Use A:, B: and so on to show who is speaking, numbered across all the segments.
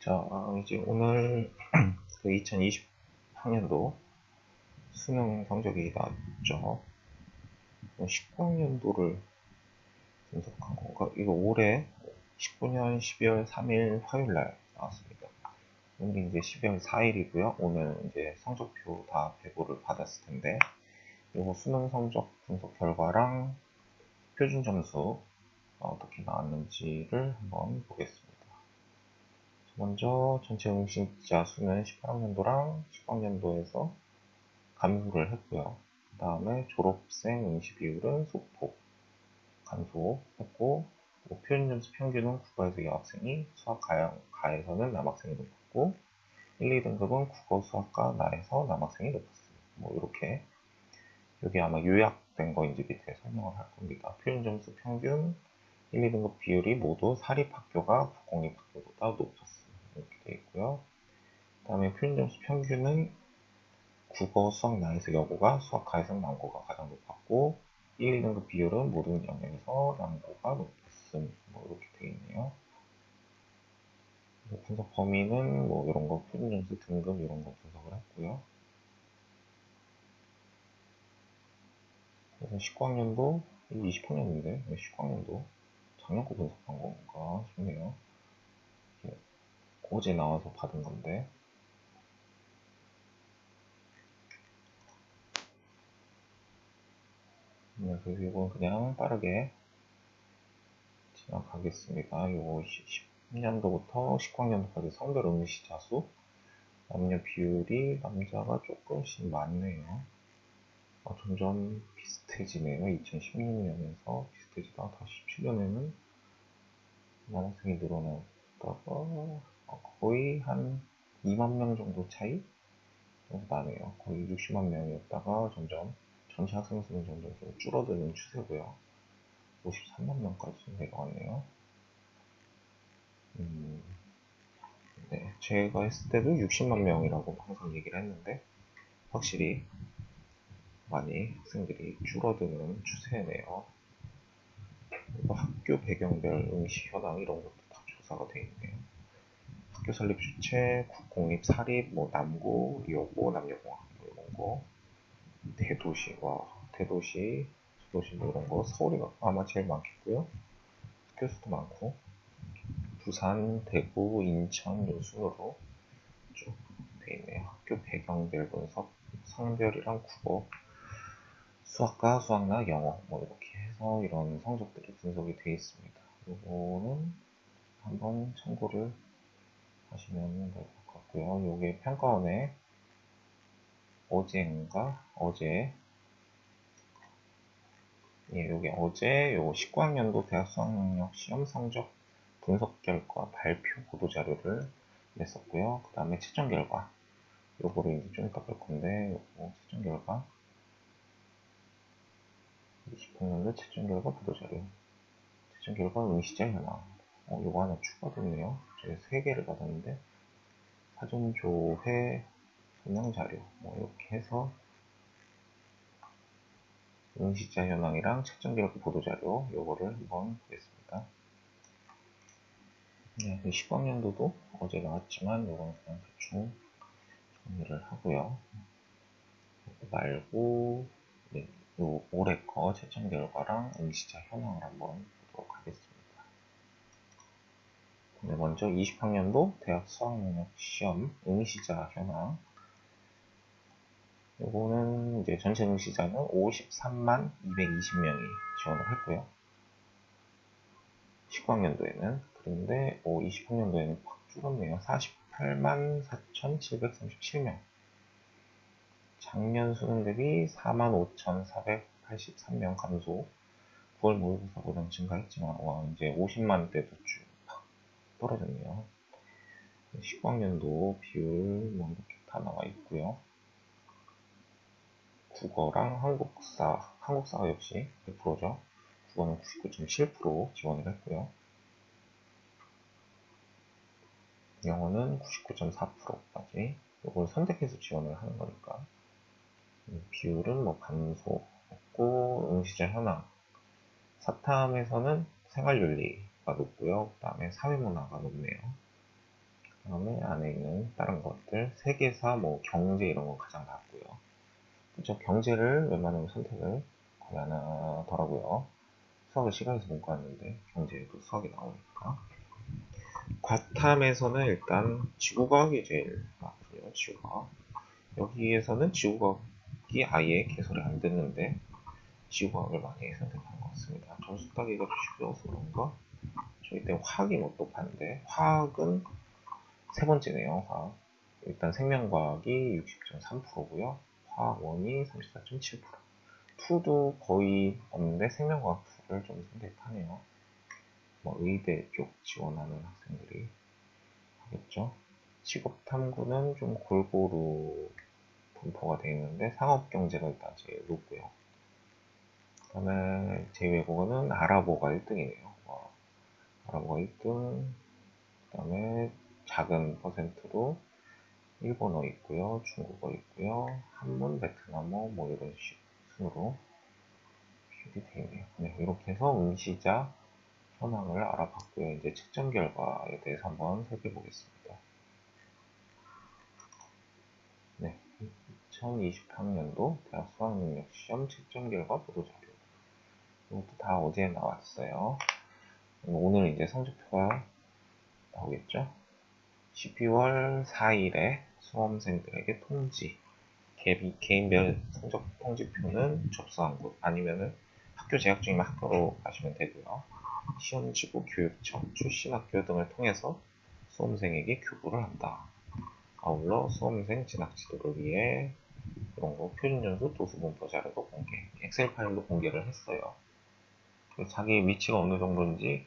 A: 자, 이제 오늘 그 2020학년도 수능 성적이 나왔죠. 19학년도를 분석한 건가? 이거 올해 19년 12월 3일 화요일 날 나왔습니다. 오늘 이제 12월 4일이고요. 오늘 이제 성적표 다 배부를 받았을 텐데, 이거 수능 성적 분석 결과랑 표준 점수 어떻게 나왔는지를 한번 보겠습니다. 먼저 전체 응시자 수는 18학년도랑 19학년도에서 감소를 했고요. 그 다음에 졸업생 응시 비율은 소폭 감소했고 뭐 표준 점수 평균은 국가에서 여학생이 수학 가에서는 남학생이 높았고 1, 2등급은 국어 수학과 나에서 남학생이 높았습니다. 뭐 이렇게 여기 아마 요약된 거 이제 밑에 설명을 할 겁니다. 표준 점수 평균 1, 2등급 비율이 모두 사립학교가 국공립학교보다 높았습니다. 이렇게 되어 있고요. 그 다음에 표준 점수 평균은 국어, 수학, 나에서 여고가 수학, 가에서 남고가 가장 높았고 1, 2등급 비율은 모든 영역에서 남고가 높았음 뭐 이렇게 되어 있네요. 분석 범위는 뭐 이런 거 표준 점수 등급 이런 거 분석을 했고요. 그래서 19학년도 20학년인데 19학년도 작년 거 분석한 건가 싶네요. 어제 나와서 받은 건데 네, 그래서 이건 그냥 빠르게 지나가겠습니다. 요거 10년도부터 19학년도까지 성별 응시 자 수 남녀 비율이 남자가 조금씩 많네요. 어, 점점 비슷해지네요. 2016년에서 비슷해지다가 다시 17년에는 남학생이 늘어났다가 거의 한 2만 명 정도 차이 나네요. 거의 60만 명이었다가 점점 전체 학생 수는 점점 좀 줄어드는 추세고요. 53만 명까지 내려왔네요. 음, 네, 제가 했을 때도 60만 명이라고 항상 얘기를 했는데 확실히 많이 학생들이 줄어드는 추세네요. 그리고 학교 배경별 응시 현황 이런 것도 다 조사가 되어 있네요. 학교 설립 주체, 국공립, 사립, 뭐 남고, 여고, 남녀공학 뭐 이런 거, 대도시 와 대도시, 수도시 뭐 이런 거, 서울이 아마 제일 많겠고요. 학교 수도 많고, 부산, 대구, 인천 요 순으로 쭉 돼 있네요. 학교 배경별 분석, 성별이랑 국어, 수학과 수학나 영어 뭐 이렇게 해서 이런 성적들이 분석이 되어 있습니다. 이거는 한번 참고를 하시면 될 것 같고요. 요게 평가원에 어제인가? 어제 예, 요게 어제 요 19학년도 대학 수학능력 시험 성적 분석 결과 발표 보도 자료를 냈었고요. 그 다음에 채점 결과 요거를 이제 좀 이따 볼 건데 요거 채점 결과 20학년도 채점 결과 보도 자료 채점 결과 응시자 현황 어, 요거 하나 추가됐네요. 제가 3개를 받았는데 사전조회 설명자료 뭐 이렇게 해서 응시자 현황이랑 채점 결과 보도자료 요거를 한번 보겠습니다. 네, 10학년도도 어제 나왔지만 요건 그냥 대충 정리를 하고요. 말고 네, 요 올해 거 채점 결과랑 응시자 현황을 한번 보도록 하겠습니다. 네, 먼저 20학년도 대학 수학능력 시험 응시자 현황 요거는 이제 전체 응시자는 53만 220명이 지원을 했고요. 19학년도에는 그런데 20학년도에는 확 줄었네요. 48만 4,737명 작년 수능 대비 45,483명 감소 9월 모의고사보다는 증가했지만 와 이제 50만 대도 쭉 떨어졌네요. 19학년도 비율 뭐 이렇게 다 나와 있고요. 국어랑 한국사, 한국사가 역시 100%죠. 국어는 99.7% 지원을 했고요. 영어는 99.4%까지 이걸 선택해서 지원을 하는 거니까 비율은 뭐 감소했고 응시자 현황 사탐에서는 생활윤리 가 높고요. 그 다음에 사회문화가 높네요. 다음에 안에 있는 다른 것들, 세계사, 뭐 경제 이런 거 가장 낮고요. 그죠? 경제를 웬만하면 선택을 거의 안 하더라고요. 수학을 시간에서 못 갔는데 경제에도 수학이 나오니까. 과탐에서는 일단 지구과학이 제일 많고요. 지구과학. 여기에서는 지구과학이 아예 개설이 안 됐는데 지구과학을 많이 선택한 것 같습니다. 점수 따기가 쉽어서 그런가? 저희 때 화학이 뭐 똑같은데 화학은 세 번째네요. 화학. 일단 생명과학이 60.3%고요. 화학원이 34.7%. 2도 거의 없는데 생명과학 2를 좀 선택하네요. 뭐 의대 쪽 지원하는 학생들이 하겠죠. 직업탐구는 좀 골고루 분포가 되어 있는데 상업경제가 일단 제일 높고요. 그 다음에 제2외국어는 아랍어가 1등이네요. 아랍어가 1등, 그 다음에 작은 퍼센트로 일본어 있고요, 중국어 있고요, 한문, 베트남어 뭐 이런 식으로. 네, 이렇게 해서 응시자 현황을 알아봤고요. 이제 측정 결과에 대해서 한번 살펴보겠습니다. 네, 2020학년도 대학 수학능력시험 측정 결과 보도자료. 이것도 다 어제 나왔어요. 오늘 이제 성적표가 나오겠죠? 12월 4일에 수험생들에게 통지, 개인별 성적 통지표는 접수한 곳 아니면은 학교 재학 중이면 학교로 가시면 되고요. 시험지구, 교육청, 출신 학교 등을 통해서 수험생에게 교부를 한다. 아울러 수험생 진학 지도를 위해 그런 거 표준연수 도수분포 자료도 공개, 엑셀 파일로 공개를 했어요. 자기 위치가 어느 정도인지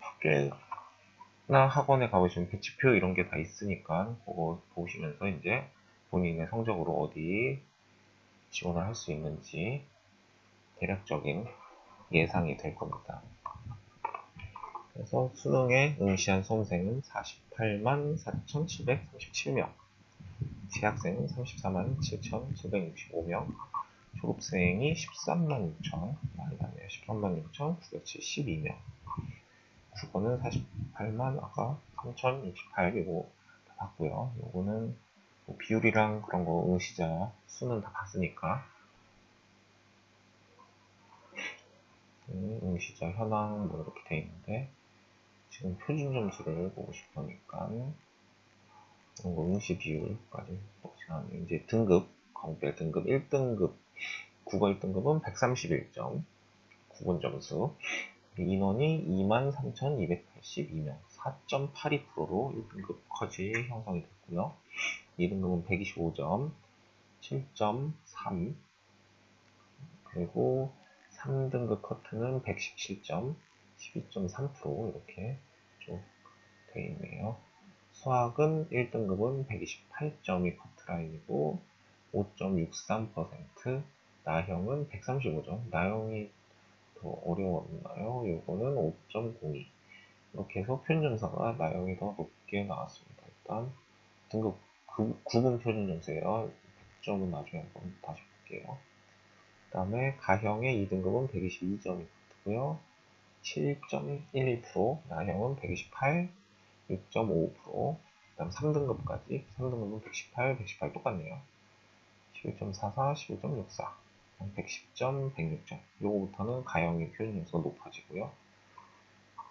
A: 학교나 학원에 가보시면 배치표 이런 게 다 있으니까 그거 보시면서 이제 본인의 성적으로 어디 지원을 할 수 있는지 대략적인 예상이 될 겁니다. 그래서 수능에 응시한 수험생은 48만 4,737명, 재학생은 34만 7,765명, 졸업생이 13만 6천, 많이 나네요. 13만 6천 972명. 국어는 48만 아까 3068 이거 다 봤고요. 요거는 뭐 비율이랑 그런 거 응시자 수는 다 봤으니까 음, 응시자 현황 뭐 이렇게 돼 있는데 지금 표준 점수를 보고 싶으니까 응시 비율까지. 이제 등급 광별 등급 1등급 국어 1등급은 131점 구분 점수 인원이 23,282명 4.82%로 1등급까지 형성이 됐고요. 2등급은 125점 7.3 그리고 3등급 커트는 117점 12.3% 이렇게 쭉 되어 있네요. 수학은 1등급은 128점이 커트라인이고 5.63% 나형은 135점 나형이 더 어려웠나요? 이거는 5.02 이렇게 해서 표준점수가 나형이 더 높게 나왔습니다. 일단 등급 9, 분 표준점수예요. 100점은 나중에 한번 다시 볼게요. 그 다음에 가형의 2등급은 122점이 같고요. 7.11% 나형은 128, 6.5%그 다음 3등급까지 3등급은 118, 118 똑같네요. 11.44, 11.64 110점, 106점. 요거부터는 가형의 표준점수가 높아지고요.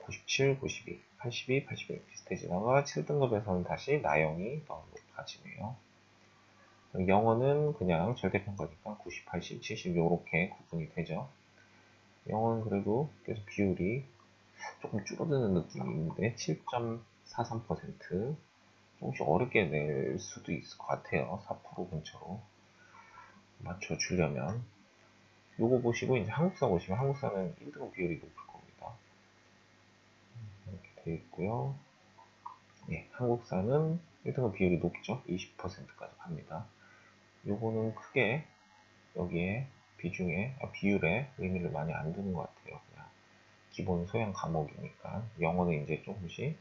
A: 97, 92, 82, 81 비슷해지다가 7등급에서는 다시 나형이 더 높아지네요. 영어는 그냥 절대평가니까 90, 80, 70 요렇게 구분이 되죠. 영어는 그래도 계속 비율이 조금 줄어드는 느낌이 있는데 7.43% 조금씩 어렵게 낼 수도 있을 것 같아요. 4% 근처로 맞춰주려면 요거 보시고 이제 한국사 보시면 한국사는 1등급 비율이 높을 겁니다. 이렇게 되어 있고요. 예, 한국사는 1등급 비율이 높죠. 20%까지 갑니다. 요거는 크게 여기에 비중에 아, 비율에 의미를 많이 안 두는 것 같아요. 그냥 기본 소양 과목이니까 영어는 이제 조금씩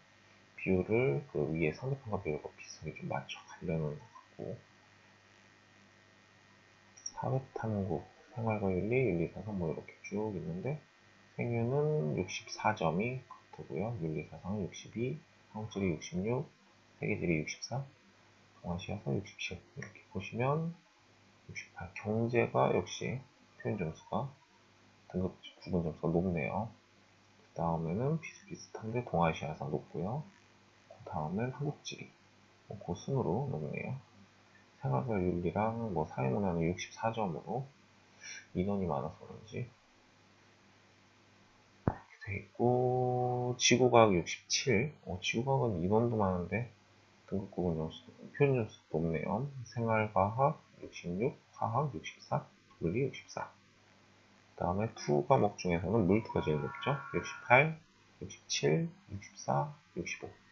A: 비율을 그 위에 상대평가 비율과 비슷하게 좀 맞춰 가려는 것 같고 사회탐구, 생활과윤리, 윤리사상 뭐 이렇게 쭉 있는데 생유는 64점이 커트고요. 윤리사상은 62, 한국지리 66, 세계지리 64, 동아시아사 67 이렇게 보시면 68 경제가 역시 표현 점수가 등급 구분 점수가 높네요. 그 다음에는 비슷비슷한데 동아시아사 높고요. 그 다음엔 한국지리 뭐, 그 순으로 높네요. 생활과 윤리랑 뭐 사회문화는 64점으로 인원이 많아서 그런지 이렇게 돼 있고 지구과학 67 어, 지구과학은 인원도 많은데 등급구분 점수 표현 점수 높네요. 생활과학 66, 화학 64, 물리 64그 다음에 투 과목 중에서는 물투가 제일 높죠. 68, 67, 64, 65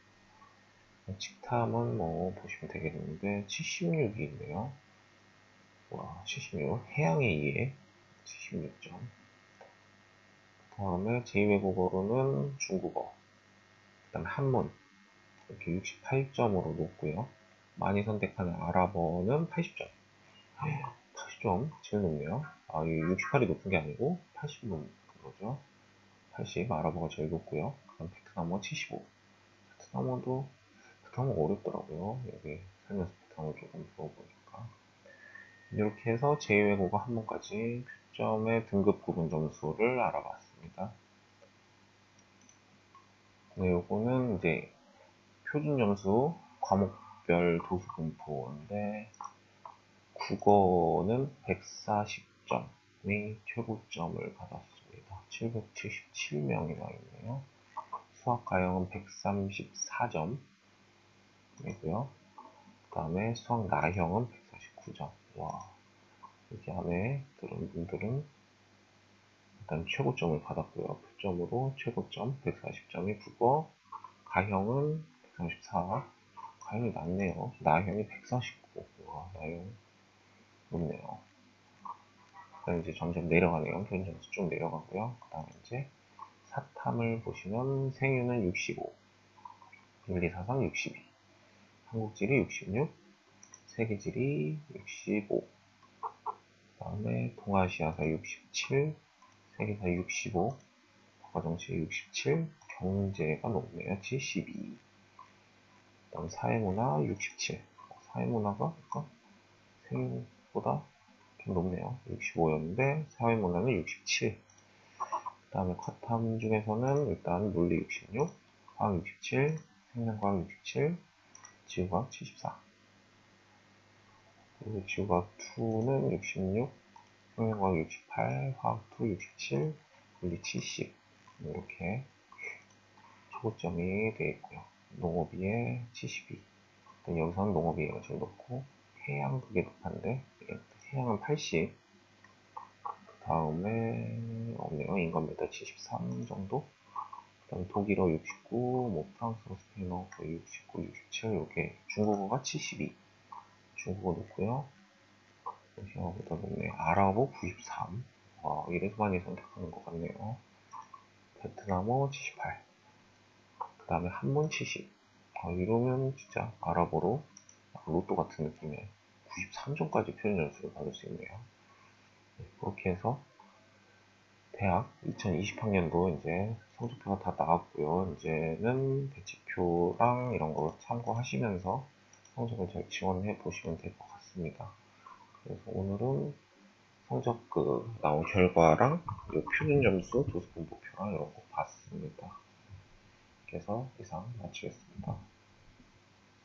A: 직탐은 뭐 보시면 되겠는데 76이 있네요. 와, 76. 해양에 의해 76점. 그 다음에 제2외국어로는 중국어. 그 다음에 한문. 이렇게 68점으로 높고요. 많이 선택하는 아랍어는 80점. 80점 제일 높네요. 아, 이 68이 높은 게 아니고 80이 높은 거죠. 80 아랍어가 제일 높고요. 그 다음 베트남어 75. 베트남어도 베트남어 어렵더라고요. 여기 살면서 베트남어 조금 배워보니까. 이렇게 해서 제2외국어 한 번까지 표점의 등급 구분 점수를 알아봤습니다. 네, 요거는 이제 표준 점수 과목별 도수 분포인데 국어는 140점이 최고점을 받았습니다. 777명이나 있네요. 수학 가형은 134점 이고요. 그 다음에 수학 나형은 149점. 와, 여기 안에 들은 분들은 일단 최고점을 받았고요. 표점으로 최고점 140점이 국어, 가형은 134, 가형이 낮네요. 나형이 149. 와, 나형 높네요. 그다음 이제 점점 내려가네요. 점수 쭉 내려가고요. 그 다음에 이제 사탐을 보시면 생유는 65, 윤리사상 62, 한국지리 66, 세계지리 65, 그 다음에 동아시아사 67, 세계사 65, 과정시 67, 경제가 높네요. 72, 그 다음 사회문화 67, 사회문화가 아까 생보다 좀 높네요. 65였는데 사회문화는 67, 그 다음에 과탐 중에서는 일단 물리 66, 화학 67, 생명과학 67, 지구과학 74 그리고 지구과학 2는 66 생명과학 68 화학 2 67 물리 70 이렇게 초고점이 되어 있고요. 농업이에 72 여기서는 농업이가 제일 높고 해양 그게 높은데 해양은 80 다음에 없네요. 인간메달 73 정도 독일어 69, 뭐 프랑스어, 스페인어 거의 69, 67 이게 중국어가 72 중국어 높고요. 러시아어보다 높네. 아랍어 93. 와, 이래서 많이 선택하는 것 같네요. 베트남어 78. 그 다음에 한문 70. 아, 이러면 진짜 아랍어로 로또 같은 느낌의 93점까지 표현 점수를 받을 수 있네요. 네, 그렇게 해서 대학 2020학년도 이제 성적표가 다 나왔고요. 이제는 배치표랑 이런 거 참고하시면서 성적을 잘 지원해 보시면 될 것 같습니다. 그래서 오늘은 성적 그 나온 결과랑 요 표준 점수, 도수 분포표랑 이런 거 봤습니다. 그래서 이상 마치겠습니다.